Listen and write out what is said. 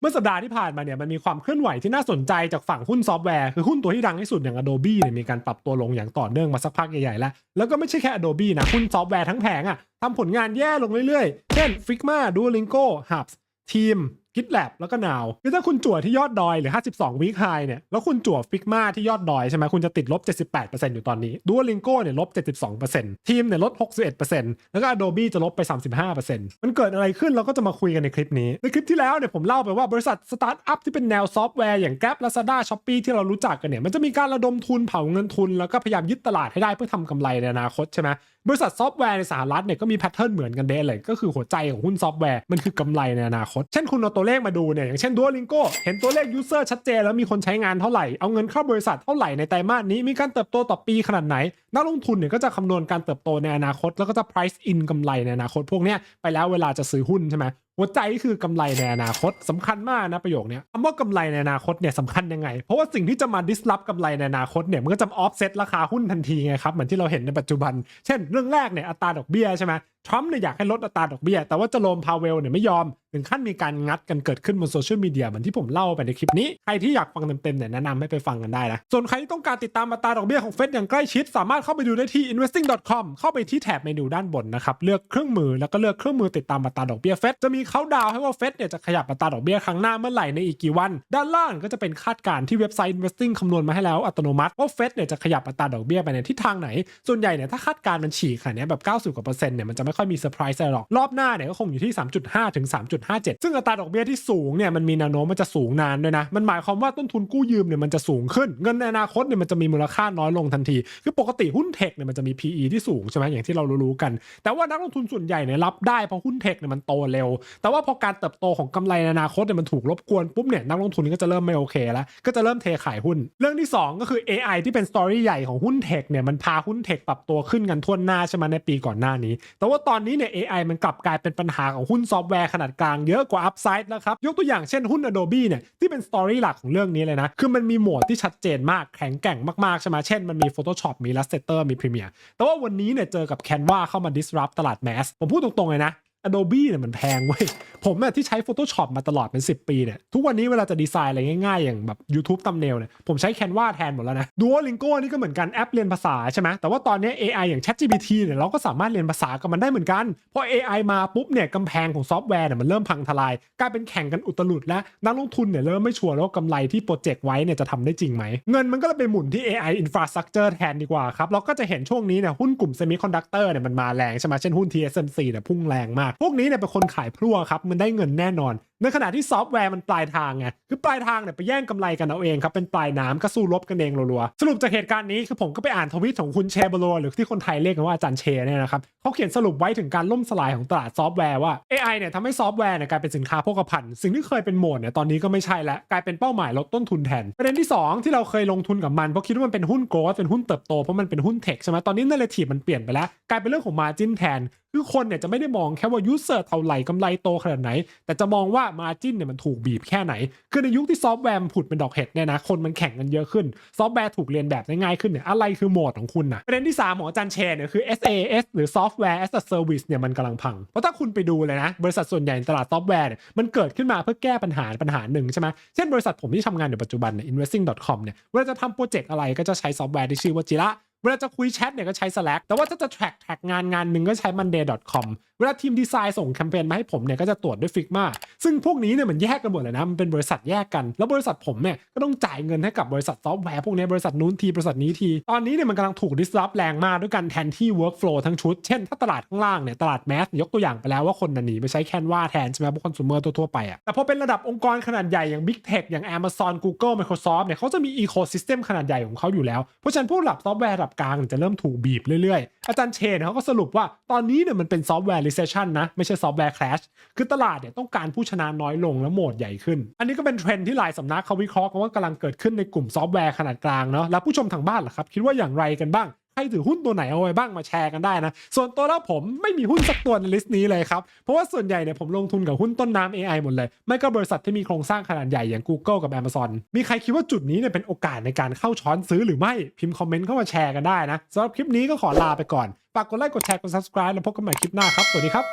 เมื่อสัปดาห์ที่ผ่านมาเนี่ยมันมีความเคลื่อนไหวที่น่าสนใจจากฝั่งหุ้นซอฟต์แวร์คือหุ้นตัวที่ดังที่สุดอย่าง Adobe เนี่ยมีการปรับตัวลงอย่างต่อเนื่องมาสักพักใหญ่ๆแล้ว แล้วก็ไม่ใช่แค่ Adobe นะหุ้นซอฟต์แวร์ทั้งแผงอะทำผลงานแย่ลงเรื่อยๆ เช่น Figma Duolingo Hubs Team GitLab แล้วก็ Now คือถ้าคุณจั่วที่ยอดดอยหรือ 52 week high เนี่ยแล้วคุณจั่ว Figma ที่ยอดดอยใช่ไหมคุณจะติดลบ 78%อยู่ตอนนี้ Duolingo เนี่ยลบ 72% Team เนี่ยลด 61%แล้วก็ Adobe จะลบไป 35%มันเกิดอะไรขึ้นเราก็จะมาคุยกันในคลิปนี้ ในคลิปที่แล้วเนี่ยผมเล่าไปว่าบริษัทสตาร์ทอัพที่เป็นแนวซอฟต์แวร์อย่าง Gap Lazada Shopee ที่เรารู้จักกันเนี่ยมันจะมีการระดมทุนเผาเงินทุน แล้วก็พยายามยึดตลาดให้ได้เพื่อทำกำไรในอนาคตใช่ไหม บริษัทซอฟต์แวร์ในสหรัฐเนี่ยก็มีแพทเทิร์นเหมือนกันเด้เลยก็คือหัวใจของหุ้นซอฟต์แวร์มันคือกำไรในอนาคต เช่นคุณเอาตัวเลขมาดูเนี่ยอย่างเช่นด้วนลิงโกเห็นตัวเลขยูเซอร์ชัดเจนแล้วมีคนใช้งานเท่าไหร่เอาเงินเข้าบริษัทเท่าไหร่ในไตรมาสนี้มีการเติบโตต่อปีขนาดไหนนักลงทุนเนี่ยก็จะคำนวณการเติบโตในอนาคต แล้วก็จะ price in กำไรในอนาคตพวกเนี้ยไปแล้วเวลาจะซื้อหุ้นใช่ไหม หัวใจคือกำไรในอนาคตสำคัญมากนะประโยคนี้คำว่ากำไรในอนาคตเนี่ยสำคัญยังไง เพราะว่าสิ่งที่จะมาดิสลอฟกำไรในอนาคตเนี่ยมันก็จะออฟเซ็ตราคาหุ้นทันทีไงครับเหมือนที่เราเห็นในปัจจุบัน เช่น เรื่องแรกเนี่ยอัตราดอกเบี้ยใช่ไหมทรัมป์เนี่ยอยากให้ลดอัตราดอกเบี้ย แต่ว่าจะโรมพาเวลเนี่ยไม่ยอม ถึงขั้นมีการงัดกันเกิดขึ้นบนโซเชียลมีเดียเหมือนที่ผมเล่าไปในคลิปนี้ ใครที่อยากฟังเต็มๆเนี่ยแนะนำให้ไปฟังกันได้นะ ส่วนใครที่ต้องการติดตามอัตราดอกเบี้ยของเฟดอย่างใกล้ชิด สามารถเข้าไปดูได้ที่ investing.com เข้าไปที่แถบเมนูด้านบนนะครับ เลือกเครื่องมือแล้วก็เลือกเครื่องมือติดตามอัตราดอกเบี้ยเฟดจะมีเขาดาวให้ว่าเฟดเนี่ยจะขยับอัตราดอกเบี้ยครั้งหน้าเมื่อไหร่ในอีกกี่วัน ด้านล่างก็จะเป็นคาดการณ์ที่เว็บไซต์ investing คำนวณมาให้แล้วอัตโนมัติว่าเฟดเนี่ยจะขยับอัตราดอกเบี้ยไปในทิศทางไหน ส่วนใหญ่เนี่ยถ้าคาดการณ์มันฉีกขนาดนี้แบบ 90กว่าเปอร์เซ็นต์เนี่ยมันจะไม่ค่อยมีเซอร์ไพรส์อะไรหรอก รอบหน้าเนี่ยก็คงอยู่ที่ 3.5 ถึง 3.57 ซึ่งอัตราดอกเบี้ยที่สูงเนี่ยมันมีแนวโน้มมันจะสูงนานด้วยนะ มันหมายความว่าต้นทุนกู้ยืมเนี่ยมันจะสูงขึ้น เงินในอนาคตเนี่ยมันจะมีมูลค่าน้อยลงทันที คือปกติหุ้นเทคเนี่ยมันจะมี PE ที่สูงใช่ไหมอย่างที่เรารู้ๆกัน แต่ว่านักลงทุนส่วนใหญ่เนี่ยรับได้เพราะหุ้นเทคเนี่ยมันโตเร็ว แต่ว่าพอการเติบโตของกำไรในอนาคตเนี่ยมันถูกรบกวนปุ๊บเนี่ยนักลงทุนก็จะเริ่มไม่โอเคแล้ว ก็จะเริ่มเทขายหุ้น เรื่องที่ 2 ก็คือ AI ที่เป็นสตอรี่ใหญ่ของหุ้นเทคเนี่ยมันพาหุ้นเทคปรับตัวขึ้นกันทั่วหน้าใช่ไหมในปีก่อนหน้านี้ แต่ว่าตอนนี้เนี่ย AI มันกลับกลายเป็นปัญหาของหุ้นซอฟต์แวร์ขนาดกลางเยอะกว่าอัพไซด์แล้วครับ ยกตัวอย่างเช่นหุ้น Adobe เนี่ยที่เป็นสตอรี่หลักของเรื่องนี้เลยนะ คือมันมีโหมดที่ชัดเจนมากแข็งแกร่งมากๆ ใช่ไหมเช่นมันมี Photoshop มี Illustrator มี Premiere แต่ว่าวันนี้เนี่ยเจอกับ Canva เข้ามา disrupt ตลาดแมสผมพูดตรงๆเลยนะ Adobe เนี่ยมันแพงเว้ย ผมอะที่ใช้ Photoshop มาตลอดเป็น 10 ปีเนี่ย ทุกวันนี้เวลาจะดีไซน์อะไรง่ายๆ อย่างแบบ YouTube ต u m b n a i l เนี่ย ผมใช้ Canva แทนหมดแล้วนะ Duolingo นี่ก็เหมือนกันแอปเรียนภาษาใช่ไหมแต่ว่าตอนนี้ AI อย่าง ChatGPT เนี่ยเราก็สามารถเรียนภาษากับมันได้เหมือนกัน พอ AI มาปุ๊บเนี่ยกำแพงของซอฟต์แวร์เนี่ยมันเริ่มพังทลาย กลายเป็นแข่งกันอุตลุดและนักลงทุนเนี่ยเริ่มไม่ชัวร์แล้วกำไรที่โปรเจกต์ไว้เนี่ยจะทำได้จริงไหมเงินมันก็เลยไปหมุนที่ AI infrastructure แทนดีกว่าครับเราก็จะเห็นช่วงนี้เนี่ยหุ้นกลุ่ม semiconductor เนี่ยมันมาแรงใช่ไหมเช่นหุ้น TSMC เนี่ยพุ่งแรงมากพวกนี้เนี่ยเป็นคนขายพลั่วครับ มันได้เงินแน่นอนในขณะที่ซอฟต์แวร์มันปลายทางไงคือปลายทางเนี่ยไปแย่งกำไรกันเอาเองครับ เป็นปลายน้ำก็สู้รบกันเองรัวๆ สรุปจากเหตุการณ์นี้คือผมก็ไปอ่านทวิตของคุณเชเบโลหรือที่คนไทยเรียกกันว่าอาจารย์เชเนี่ยนะครับเขาเขียนสรุปไว้ถึงการล่มสลายของตลาดซอฟต์แวร์ว่า AI เนี่ยทำให้ซอฟต์แวร์เนี่ยกลายเป็นสินค้าโภคภัณฑ์สิ่งที่เคยเป็นโหมดเนี่ยตอนนี้ก็ไม่ใช่แล้วกลายเป็นเป้าหมายลดต้นทุนแทนประเด็นที่สองที่เราเคยลงทุนกับมันเพราะคิดว่ามันเป็นหุ้นโกลด์เป็นหุ้นเติบโตเพราะมันเป็นหุ้นเทคใช่ไหมตอนนี้นเรทีฟมันเปลี่ยนไปแล้วกลายเป็นเรื่องของมาจินแทนคือคนเนี่ยจะไม่ได้มองแค่ว่ายูเซอร์เท่าไหร่กำไรโตขนาดไหน แต่จะมองว่ามาจินเนี่ยมันถูกบีบแค่ไหน คือในยุคที่ซอฟต์แวร์มันผุดเป็นดอกเห็ดเนี่ยนะ คนมันแข่งกันเยอะขึ้น ซอฟต์แวร์ถูกเรียนแบบได้ง่ายขึ้นเนี่ย อะไรคือโหมดของคุณนะประเด็นที่ 3 ของอาจารย์เชนเนี่ยคือ SAS หรือ Software as a Service เนี่ยมันกำลังพัง เพราะถ้าคุณไปดูเลยนะ บริษัทส่วนใหญ่ในตลาดซอฟต์แวร์เนี่ย มันเกิดขึ้นมาเพื่อแก้ปัญหาปัญหาหนึ่งใช่ไหมเช่นบริษัทผมที่ทำงานอยู่ปัจจุบันเนี่ย investing.com เนี่ย เวลาจะทำโปรเจกต์อะไรก็จะใช้ซอฟต์แวร์ที่ชื่อว่าจิระเวลาจะคุยแชทเนี่ยก็ใช้ Slack แต่ว่าถ้าจะ track track งานงานหนึ่งก็ใช้ monday.com เวลาทีมดีไซน์ส่งแคมเปญมาให้ผมเนี่ยก็จะตรวจด้วย Figma ซึ่งพวกนี้เนี่ยมันแยกกันหมดเลยนะ มันเป็นบริษัทแยกกัน แล้วบริษัทผมเนี่ยก็ต้องจ่ายเงินให้กับบริษัทซอฟต์แวร์พวกนี้บริษัทนู้นทีบริษัทนี้ที ตอนนี้เนี่ยมันกำลังถูก disrupt แรงมากด้วยการแทนที่ workflow ทั้งชุด เช่นถ้าตลาดข้างล่างเนี่ยตลาดแมสยกตัวอย่างไปแล้วว่าคนน่ะหนีไปใช้แคนวาแทนใช่ไหมพวกคอน sumer ทั่วๆไปอะแต่พอเป็นระดับองค์กรขนาดใหญ่อย่าง Big Tech อย่าง Amazon Google Microsoft เนี่ยเขาจะมี ecosystem ขนาดใหญ่ของเขาอยู่แล้ว เพราะฉะนั้นพวกระดับซอฟต์แวร์ระดับกลางจะเริ่มถูกบีบเรื่อยๆอาจารย์เชนเขาก็สรุปว่าตอนนี้เนี่ยมันเป็นซอฟต์แวร์ recession นะ ไม่ใช่ซอฟต์แวร์ crash คือตลาดเนี่ยต้องการผู้ชนะน้อยลงและโหมดใหญ่ขึ้น อันนี้ก็เป็นเทรนที่หลายสำนักเขาวิเคราะห์กันว่ากำลังเกิดขึ้นในกลุ่มซอฟต์แวร์ขนาดกลางเนาะแล้วผู้ชมทางบ้านล่ะครับ คิดว่าอย่างไรกันบ้างใครถือหุ้นตัวไหนเอาไว้บ้างมาแชร์กันได้นะ ส่วนตัวแล้วผมไม่มีหุ้นสักตัวในลิสต์นี้เลยครับ เพราะว่าส่วนใหญ่เนี่ยผมลงทุนกับหุ้นต้นน้ำ AI หมดเลย ไม่ก็บริษัทที่มีโครงสร้างขนาดใหญ่อย่าง Google กับ Amazon มีใครคิดว่าจุดนี้เนี่ยเป็นโอกาสในการเข้าช้อนซื้อหรือไม่พิมพ์คอมเมนต์เข้ามาแชร์กันได้นะสำหรับคลิปนี้ก็ขอลาไปก่อน ฝากกดไลค์กดแชร์กด subscribe แล้วพบกันใหม่คลิปหน้าครับ สวัสดีครับ